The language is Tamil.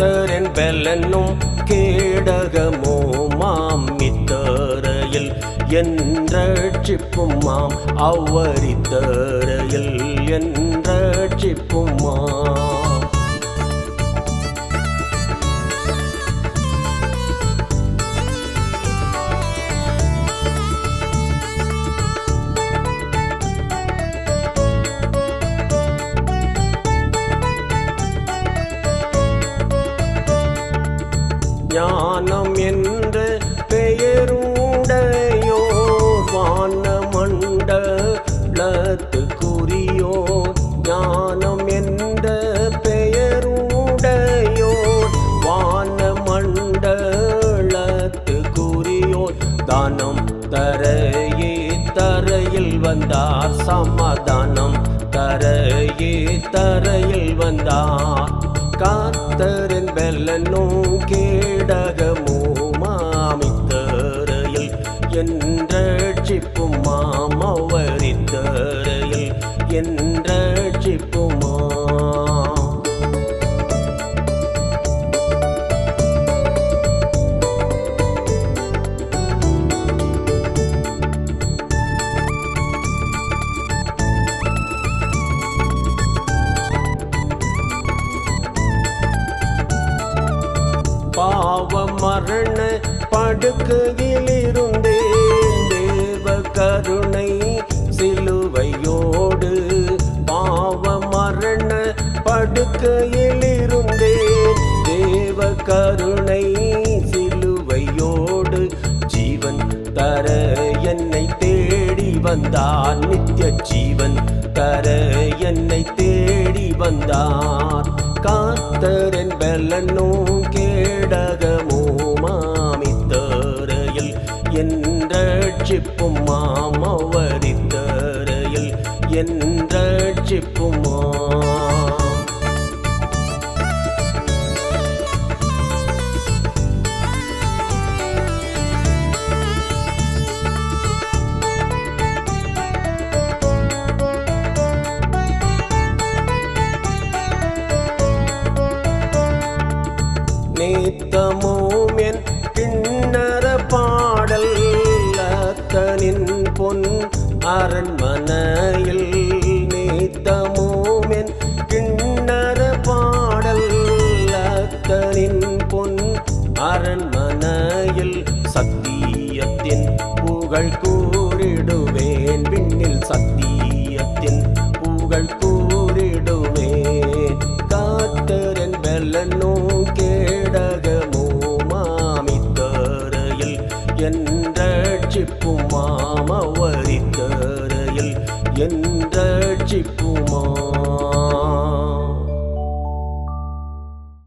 மாதரன் பெலனும் கேடகமோ மாம் இத்தரையில் என்றிப்பும் மாம் அவரித்தர் ஞானம் என்ற பெயருடையோ வான மண்டலத்துக்குரியோ ஞானம் என்ற பெயருடையோ வான மண்டலத்துக்குரியோ தானம் தரையே தரையில் வந்தார் சமாதானம் தரையே தரையில் வந்தார். காத்தரின் பெல்லனும் கேடகமோ மாமித்தரையில் படுக்கையிலிருந்தேன் தேவ கருணை சிலுவையோடு பாவ மரண படுக்கையிலிருந்தேன் தேவ கருணை சிலுவையோடு ஜீவன் தர என்னை தேடி வந்தார். நித்திய ஜீவன் தர என்னை தேடி வந்தார். காத்தரன் பெலனும் கேடக என்றிப்பும் மாமவரித்தரையில் என்றிப்புமா நீத்தமும் என் கிண்ணற பா அத்தனின் பொன் அரண்மனையில் நீத்தமோமென் கிண்ணற பாடல் அத்தனின் பொன் அரண்மனையில் சத்தியத்தின் புகழ் கூறிடுவேன். விண்ணில் சத்தியத்தின் புகழ் கூறிடுவேன். காத்தரன் வெல்லனோ கேடகமோ மாமித்தரையில் என்ற என்றிப்பும் மாமவரித்தரையில் என்றிப்புமா